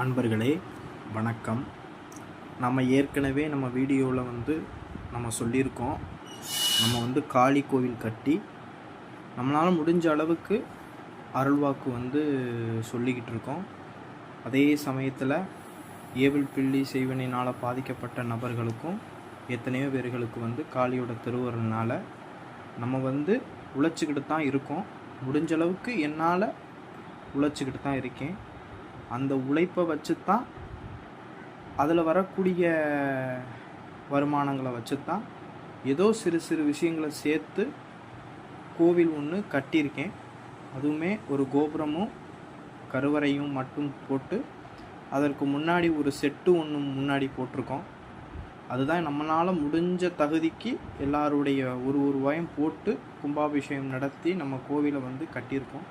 அன்பர்களே வணக்கம். நம்ம ஏற்கனவே நம்ம வீடியோவில் வந்து நம்ம சொல்லியிருக்கோம். நம்ம வந்து காளி கோவில் கட்டி நம்மளால் முடிஞ்ச அளவுக்கு அருள்வாக்கு வந்து சொல்லிக்கிட்டு இருக்கோம். அதே சமயத்தில் ஏவல் பிள்ளி செய்வனினால் பாதிக்கப்பட்ட நபர்களுக்கும் எத்தனையோ பேர்களுக்கு வந்து காளியோட திருவருள்னால நம்ம வந்து உழைச்சிக்கிட்டு தான் இருக்கோம். முடிஞ்ச அளவுக்கு என்னால் உழைச்சிக்கிட்டு தான் இருக்கேன். அந்த உழைப்பை வச்சு தான் அதில் வரக்கூடிய வருமானங்களை வச்சு தான் ஏதோ சிறு சிறு விஷயங்களை சேர்த்து கோவில் ஒன்று கட்டியிருக்கேன். அதுவுமே ஒரு கோபுரமும் கருவறையும் மட்டும் போட்டு அதற்கு முன்னாடி ஒரு செட்டு ஒன்று முன்னாடி போட்டிருக்கோம். அதுதான் நம்மளால் முடிஞ்ச தகுதிக்கு எல்லாருடைய ஒரு ஒரு ரூபாயும் போட்டு கும்பாபிஷேகம் நடத்தி நம்ம கோவிலை வந்து கட்டியிருக்கோம்.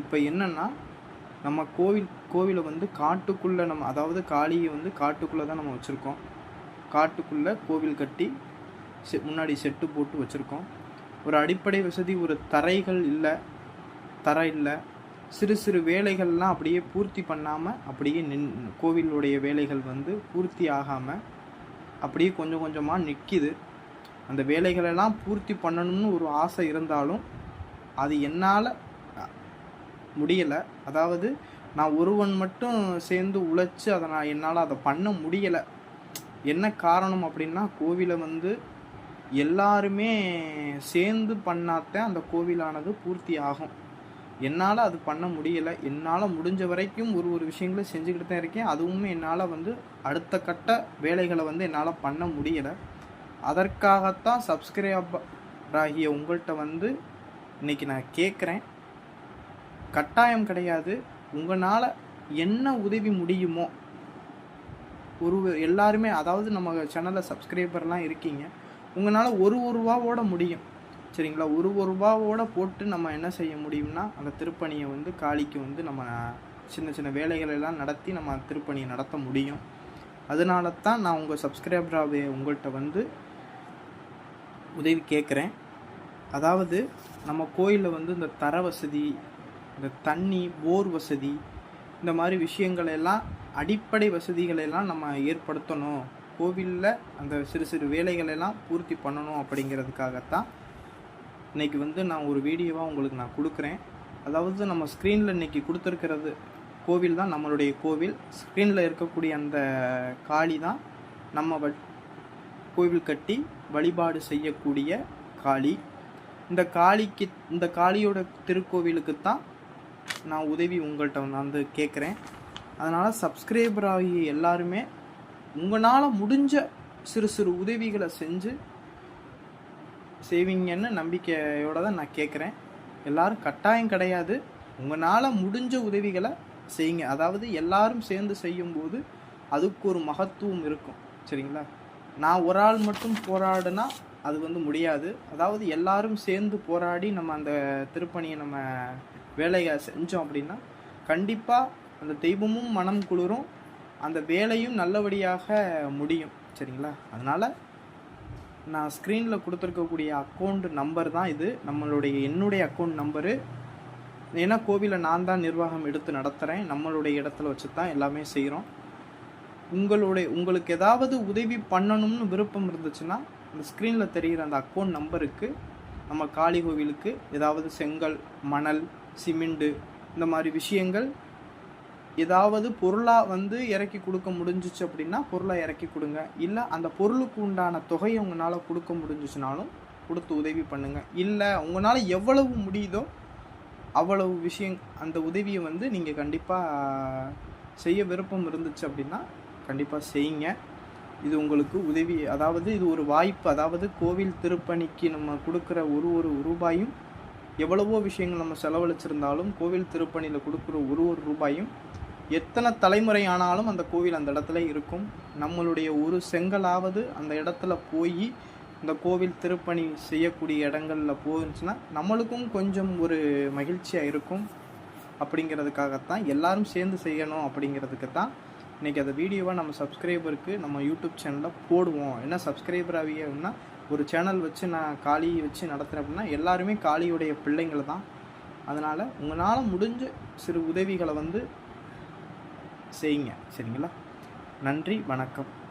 இப்போ என்னென்னா நம்ம கோவில் கோவிலை வந்து காட்டுக்குள்ளே நம்ம அதாவது காளியை வந்து காட்டுக்குள்ளே தான் நம்ம வச்சுருக்கோம். காட்டுக்குள்ளே கோவில் கட்டி செ முன்னாடி செட்டு போட்டு வச்சுருக்கோம். ஒரு அடிப்படை வசதி ஒரு தரைகள் இல்லை தரை இல்லை. சிறு சிறு வேலைகள்லாம் அப்படியே பூர்த்தி பண்ணாமல் அப்படியே நின் கோவிலுடைய வேலைகள் வந்து பூர்த்தி ஆகாமல் அப்படியே கொஞ்சம் கொஞ்சமாக நிற்கிது அந்த வேலைகளெல்லாம் பூர்த்தி பண்ணணும்னு ஒரு ஆசை இருந்தாலும் அது என்னால் முடியலை. அதாவது நான் ஒருவன் மட்டும் சேர்ந்து உழைச்சி அதை நான் என்னால் அதை பண்ண முடியலை. என்ன காரணம் அப்படின்னா கோவிலை வந்து எல்லாருமே சேர்ந்து பண்ணாதான் அந்த கோவிலானது பூர்த்தி ஆகும். என்னால் அது பண்ண முடியலை. என்னால் முடிஞ்ச வரைக்கும் ஒரு ஒரு விஷயங்களை செஞ்சுக்கிட்டு தான் இருக்கேன். அதுவுமே என்னால் வந்து அடுத்த கட்ட வேலைகளை வந்து என்னால் பண்ண முடியலை. அதற்காகத்தான் சப்ஸ்கிரைபர் ஆகிய உங்கள்கிட்ட வந்து இன்னைக்கு நான் கேட்குறேன் கட்டாயம் கிடையாது. உங்களால் என்ன உதவி முடியுமோ ஒரு எல்லாருமே அதாவது நம்ம சேனலில் சப்ஸ்கிரைபர்லாம் இருக்கீங்க உங்களால் ஒரு ஒரு ரூபாவோட முடியும். சரிங்களா? ஒரு ஒரு ரூபாவோட போட்டு நம்ம என்ன செய்ய முடியும்னா அந்த திருப்பணியை வந்து காளிக்கு வந்து நம்ம சின்ன சின்ன வேலைகளை எல்லாம் நடத்தி நம்ம திருப்பணியை நடத்த முடியும். அதனால தான் நான் உங்கள் சப்ஸ்கிரைபராகவே உங்கள்கிட்ட வந்து உதவி கேட்குறேன் அதாவது நம்ம கோயிலில் வந்து இந்த தர வசதி இந்த தண்ணி போர் வசதி இந்த மாதிரி விஷயங்கள் எல்லாம் அடிப்படை வசதிகளெல்லாம் நம்ம ஏற்படுத்தணும். கோவிலில் அந்த சிறு சிறு வேலைகளெல்லாம் பூர்த்தி பண்ணணும் அப்படிங்கிறதுக்காகத்தான் இன்னைக்கு வந்து நான் ஒரு வீடியோவாக உங்களுக்கு நான் கொடுக்குறேன். அதாவது நம்ம ஸ்க்ரீனில் இன்னைக்கு கொடுத்துருக்கிறது கோவில் தான் நம்மளுடைய கோவில். ஸ்க்ரீனில் இருக்கக்கூடிய அந்த காளி தான் நம்ம வ கோவில் கட்டி வழிபாடு செய்யக்கூடிய காளி. இந்த காளிக்கு இந்த காளியோட திருக்கோவிலுக்கு தான் நான் உதவி உங்கள்கிட்ட வந்து கேட்குறேன் அதனால் சப்ஸ்கிரைபர் ஆகிய எல்லாருமே உங்களால் முடிஞ்ச சிறு சிறு உதவிகளை செஞ்சு செய்வீங்கன்னு நம்பிக்கையோட தான் நான் கேட்குறேன் எல்லோரும் கட்டாயம் கிடையாது. உங்களால் முடிஞ்ச உதவிகளை செய்யுங்க. அதாவது எல்லாரும் சேர்ந்து செய்யும்போது அதுக்கு ஒரு மகத்துவம் இருக்கும். சரிங்களா? நான் ஒரு ஆள் மட்டும் போராடினா அது வந்து முடியாது. அதாவது எல்லாரும் சேர்ந்து போராடி நம்ம அந்த திருப்பணியை நம்ம வேலையை செஞ்சோம் அப்படின்னா கண்டிப்பாக அந்த தெய்வமும் மனம் குளிரும். அந்த வேலையும் நல்லபடியாக முடியும். சரிங்களா? அதனால் நான் ஸ்க்ரீனில் கொடுத்துருக்கக்கூடிய அக்கௌண்ட் நம்பர் தான் இது. நம்மளுடைய என்னுடைய அக்கௌண்ட் நம்பரு ஏன்னா கோவிலை நான் தான் நிர்வாகம் எடுத்து நடத்துகிறேன் நம்மளுடைய இடத்துல வச்சு தான் எல்லாமே செய்கிறோம் உங்களுடைய உங்களுக்கு ஏதாவது உதவி பண்ணணும்னு விருப்பம் இருந்துச்சுன்னா அந்த ஸ்க்ரீனில் தெரிகிற அந்த அக்கௌண்ட் நம்பருக்கு நம்ம காளி கோவிலுக்கு ஏதாவது செங்கல் மணல் சிமெண்டு இந்த மாதிரி விஷயங்கள் ஏதாவது பொருளாக வந்து இறக்கி கொடுக்க முடிஞ்சிச்சு அப்படின்னா பொருளை இறக்கி கொடுங்க. இல்லை அந்த பொருளுக்கு உண்டான தொகையை உங்களால் கொடுக்க முடிஞ்சிச்சுனாலும் கொடுத்து உதவி பண்ணுங்கள் இல்லை உங்களால் எவ்வளவு முடியுதோ அவ்வளவு விஷயம் அந்த உதவியை வந்து நீங்கள் கண்டிப்பாக செய்ய விருப்பம் இருந்துச்சு அப்படின்னா கண்டிப்பாக செய்யுங்க. இது உங்களுக்கு உதவி அதாவது இது ஒரு வாய்ப்பு. அதாவது கோவில் திருப்பணிக்கு நம்ம கொடுக்குற ஒரு ஒரு ரூபாயும் எவ்வளவோ விஷயங்கள் நம்ம செலவழிச்சிருந்தாலும் கோவில் திருப்பணியில் கொடுக்குற ஒரு ஒரு ரூபாயும் எத்தனை தலைமுறை ஆனாலும் அந்த கோவில் அந்த இடத்துல இருக்கும். நம்மளுடைய ஒரு செங்கலாவது அந்த இடத்துல போய் இந்த கோவில் திருப்பணி செய்யக்கூடிய இடங்களில் போச்சுன்னா நம்மளுக்கும் கொஞ்சம் ஒரு மகிழ்ச்சியாக இருக்கும். அப்படிங்கிறதுக்காகத்தான் எல்லாரும் சேர்ந்து செய்யணும் அப்படிங்கிறதுக்கு தான் இன்றைக்கி அந்த வீடியோவை நம்ம சப்ஸ்கிரைபருக்கு நம்ம யூடியூப் சேனலில் போடுவோம். என்ன சப்ஸ்கிரைபர் ஆகியன்னா ஒரு சேனல் வச்சு நான் காளி வச்சு நடத்துகிறேன் அப்படின்னா எல்லாருமே காளியுடைய பிள்ளைங்கள் தான் அதனால் உங்களால் முடிஞ்ச சிறு உதவிகளை வந்து செய்யுங்க. சரிங்களா? நன்றி வணக்கம்.